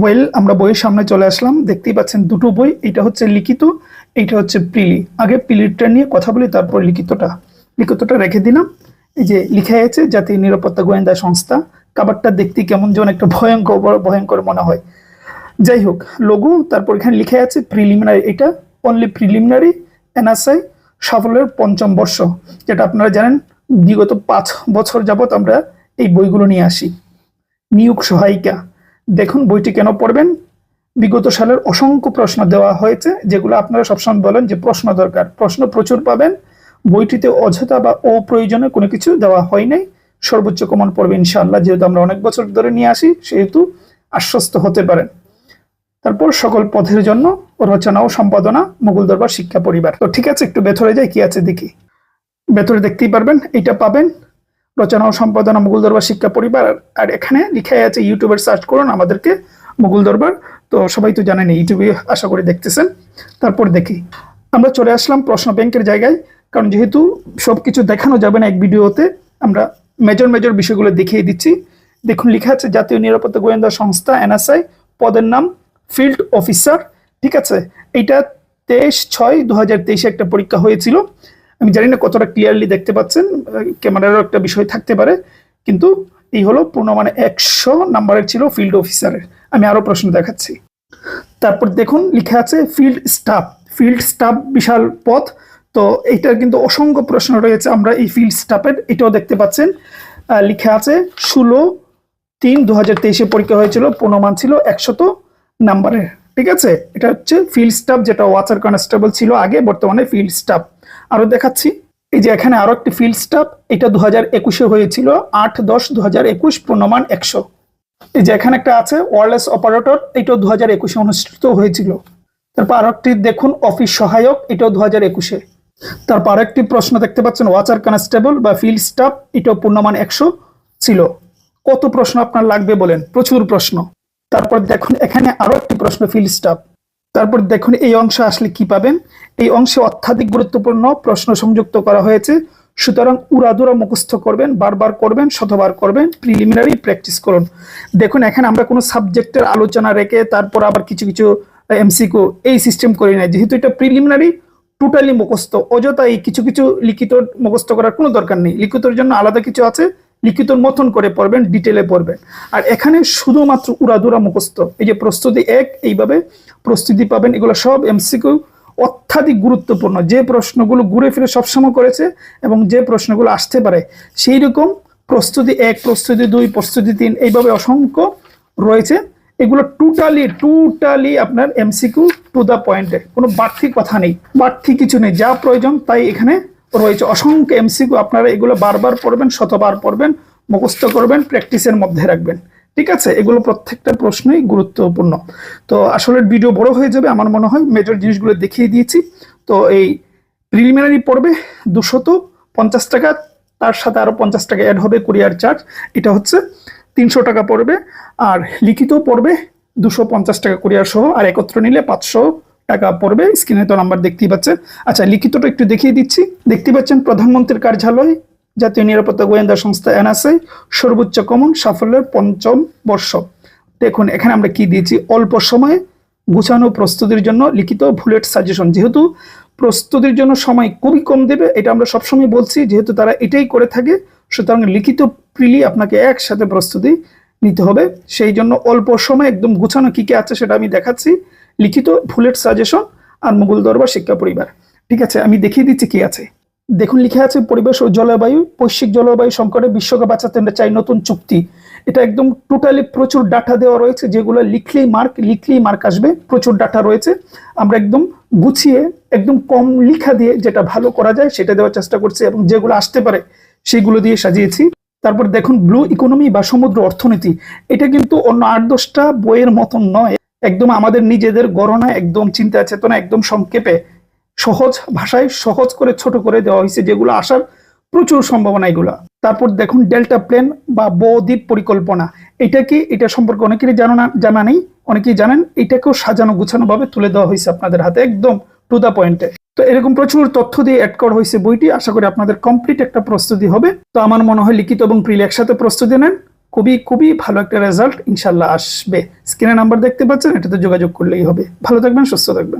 Well আমরা বইয়ের সামনে চলে আসলাম। দেখতেই পাচ্ছেন দুটো বই। এটা হচ্ছে লিখিত, এইটা হচ্ছে প্রিলি। আগে প্রিলিটা নিয়ে কথা বলি, তারপর লিখিতটা। লিখিতটা রেখে দিলাম। এই যে লিখা আছে, জাতীয় নিরাপত্তা গোয়েন্দা সংস্থা। কাবারটা দেখতে কেমন যেমন একটা ভয়ঙ্কর ভয়ঙ্কর মনে হয়। যাই হোক, লঘু, তারপর এখানে লিখে আছে প্রিলিমিনারি। এটা অনলি প্রিলিমিনারি এনএসআই সাফল্যের পঞ্চম বর্ষ, যেটা আপনারা জানেন, বিগত পাঁচ বছর যাবত আমরা এই বইগুলো নিয়ে আসি। নিয়োগ সহায়িকা। দেখুন, বইটি কেন পড়বেন? বিগত সালের অসংখ্য প্রশ্ন দেওয়া হয়েছে, যেগুলো আপনারা সবসময় বলেন যে প্রশ্ন দরকার। প্রশ্ন প্রচুর পাবেন। বইটিতে অযথা বা অপ্রয়োজনে কোনো কিছু দেওয়া হয় নাই। সর্বোচ্চ কমন পড়বে ইনশাআল্লাহ, যেহেতু আমরা অনেক বছর ধরে নিয়ে আসি, সেহেতু আশ্বস্ত হতে পারেন তারপর সকল পথের জন্য রচনা ও সম্পাদনা, মুঘল দরবার, শিক্ষা পরিবার। তো ঠিক আছে, একটু ভেতরে যাই, কি আছে দেখি। ভেতরে দেখতেই পারবেন এটা পাবেন। রচনা ও সম্পাদনা মুঘল দরবার শিক্ষা পরিবার। আর এখানে লিখাই আছে ইউটিউবের সার্চ করুন আমাদেরকে মুঘল দরবার। তো সবাই তো জানেন ইউটিউবে আশা করি দেখতেছেন। তারপর দেখি। আমরা চলে আসলাম প্রশ্ন ব্যাংকের জায়গায়। কারণ যেহেতু সব কিছু দেখানো যাবে না এক ভিডিওতে, আমরা মেজর মেজর বিষয়গুলো দেখিয়ে দিচ্ছি। দেখুন, লেখা আছে, জাতীয় নিরাপত্তা গোয়েন্দা সংস্থা, এনএসআই, পদের নাম ফিল্ড অফিসার। ঠিক আছে? এইটা তেইশ ছয় দু হাজার তেইশে একটা পরীক্ষা হয়েছিল। আমি জানি না কতটা ক্লিয়ারলি দেখতে পাচ্ছেন ক্যামেরারও একটা বিষয় থাকতে পারে, কিন্তু এই হলো পূর্ণ মানে একশো নাম্বারের ছিল ফিল্ড অফিসারের আমি আরও প্রশ্ন দেখাচ্ছি। তারপর দেখুন, লিখা আছে ফিল্ড স্টাফ ফিল্ড স্টাফ বিশাল পথ। তো এইটার কিন্তু অসংখ্য প্রশ্ন রয়েছে। আমরা এই ফিল্ড স্টাফের এটাও দেখতে পাচ্ছেন। লিখা আছে ষোলো তিন দু হাজার তেইশে পরীক্ষা হয়েছিল, পূর্ণমান ছিল একশত নাম্বারের ঠিক আছে? এটা হচ্ছে ফিল্ড স্টাফ যেটা ওয়াচার কনস্টেবল ছিল আগে, বর্তমানে ফিল্ড স্টাফ আরও দেখাচ্ছি। এই যে এখানে আরও একটি ফিল্ড স্টাফ এটা দু হাজার একুশে হয়েছিল, আট দশ দু হাজার একুশ পূর্ণমান একশো। এই যে এখানে একটা আছে ওয়ারলেস অপারেটর এটাও দু হাজার একুশে অনুষ্ঠিত হয়েছিল। তারপর আরও একটি দেখুন অফিস সহায়ক, এটাও দু হাজার একুশে। তারপর আরেকটি প্রশ্ন দেখতে পাচ্ছেন ওয়াচার কনস্টেবল বা ফিল্ড স্টাফ এটাও পূর্ণমান একশো ছিল। কত প্রশ্ন আপনার লাগবে বলেন? প্রচুর প্রশ্ন। তারপর দেখুন, এখানে আরও একটি প্রশ্ন ফিল্ড স্টাফ তারপর দেখুন এই অংশে আসলে কি পাবেন? এই অংশে অত্যাধিক গুরুত্বপূর্ণ প্রশ্ন সংযুক্ত করা হয়েছে। সুতরাং উড়াদুরা মুখস্থ করবেন, বারবার করবেন, শতবার করবেন প্রিলিমিনারি প্র্যাকটিস করুন। দেখুন, এখানে আমরা কোনো সাবজেক্টের আলোচনা রেখে তারপর আবার কিছু কিছু এমসিকিউ এই সিস্টেম করি না যেহেতু এটা প্রিলিমিনারি টোটালি মুখস্থ। অযথা এই কিছু কিছু লিখিত মুখস্থ করার কোনো দরকার নেই। লিখিতর জন্য আলাদা কিছু আছে। লিখিতর মতন করে পড়বেন ডিটেলে পড়বেন। আর এখানে শুধুমাত্র উড়াদুরা মুখস্থ। এই যে প্রস্তুতি এক, এইভাবে প্রস্তুতি পাবেন, এগুলো সব এমসিকিউ অত্যাধিক গুরুত্বপূর্ণ। যে প্রশ্নগুলো ঘুরে ফিরে সবসময় করেছে এবং যে প্রশ্নগুলো আসতে পারে, সেই রকম প্রস্তুতি এক, প্রস্তুতি দুই, প্রস্তুতি তিন, এইভাবে অসংখ্য রয়েছে। এগুলো টোটালি টোটালি আপনার এমসিকিউ টু দ্য পয়েন্টে কোনো বাড়তি কথা নেই। বাড়তি কিছু নেই। যা প্রয়োজন তাই এখানে রয়েছে। অসংখ্য এমসিকিউ আপনারা এগুলো বারবার পড়বেন, শতবার পড়বেন, মুখস্থ করবেন প্র্যাকটিসের মধ্যে রাখবেন। ঠিক আছে? এগুলো প্রত্যেকটা প্রশ্নই গুরুত্বপূর্ণ। তো আসলে ভিডিও বড় হয়ে যাবে, আমার মনে হয়। মেজর জিনিসগুলো দেখিয়ে দিয়েছি। তো এই প্রিলিমিনারি পড়বে দুশত পঞ্চাশ টাকা, তার সাথে আরও পঞ্চাশ টাকা অ্যাড হবে কুরিয়ার চার্জ এটা হচ্ছে তিনশো টাকা পড়বে, আর লিখিত পড়বে দুশো পঞ্চাশ টাকা কুরিয়ার সহ, আর একত্র নিলে পাঁচশো টাকা পড়বে স্ক্রিনে তো নাম্বার দেখতেই পাচ্ছেন। আচ্ছা লিখিতটা একটু দেখিয়ে দিচ্ছি। দেখতে পাচ্ছেন, প্রধানমন্ত্রীর কার্যালয়, জাতীয় নিরাপত্তা গোয়েন্দা সংস্থা এনএসআই সর্বোচ্চ কমন সাফল্যের পঞ্চম বর্ষ। দেখুন, এখানে আমরা কি দিয়েছি? অল্প সময়ে গুছানো প্রস্তুতির জন্য লিখিত বুলেট সাজেশন যেহেতু প্রস্তুতির জন্য সময় খুবই কম দেবে, এটা আমরা সবসময় বলছি, যেহেতু তারা এটাই করে থাকে, সুতরাং লিখিত প্রিলি আপনাকে একসাথে প্রস্তুতি নিতে হবে। সেই জন্য অল্প সময় একদম গুছানো কি কি আছে সেটা আমি দেখাচ্ছি। লিখিত বুলেট সাজেশন আর মুঘল দরবার, শিক্ষা পরিবার। ঠিক আছে, আমি দেখিয়ে দিচ্ছি কি আছে। দেখুন, লিখে আছে পরিবেশ ও জলবায়ু, বৈশ্বিক জলবায়ু সংকটে বিশ্বকে বাঁচাতে আমরা চাই নতুন চুক্তি। এটা একদম টোটালি প্রচুর ডাটা দেওয়া রয়েছে, যেগুলো লিখলেই মার্ক লিখলেই মার্ক আসবে, প্রচুর ডাটা রয়েছে। আমরা একদম গুছিয়ে, একদম কম লিখা দিয়ে যেটা ভালো করা যায়, সেটা দেওয়ার চেষ্টা করছি এবং যেগুলো আসতে পারে, সেগুলো দিয়ে সাজিয়েছি। তারপর দেখুন ব্লু ইকোনমি বা সমুদ্র অর্থনীতি, এটা কিন্তু অন্য আট দশটা বইয়ের মতন নয়। একদম আমাদের নিজেদের গণনা একদম চিন্তা চেতনা, একদম সংক্ষেপে সহজ ভাষায় সহজ করে ছোট করে দেওয়া হয়েছে, যেগুলো আসার প্রচুর সম্ভাবনা এগুলা। তারপর দেখুন ডেল্টা প্লেন বা বদ্বীপ পরিকল্পনা। এটা কি, এটা সম্পর্কে অনেকেরই জানো জানা নেই। অনেকেই জানেন, এটাকেও সাজানো গুছানো ভাবে তুলে দেওয়া হয়েছে আপনাদের হাতে, একদম টু দা পয়েন্টে তো এরকম প্রচুর তথ্য দিয়ে অ্যাড করা হয়েছে বইটি, আশা করি আপনাদের কমপ্লিট একটা প্রস্তুতি হবে। তো আমার মনে হয় লিখিত এবং প্রিল একসাথে প্রস্তুতি নেন। খুবই খুবই ভালো একটা রেজাল্ট ইনশাল্লাহ আসবে। স্ক্রিনে নাম্বার দেখতে পাচ্ছেন, এটাতে যোগাযোগ করলেই হবে। ভালো থাকবেন, সুস্থ থাকবেন।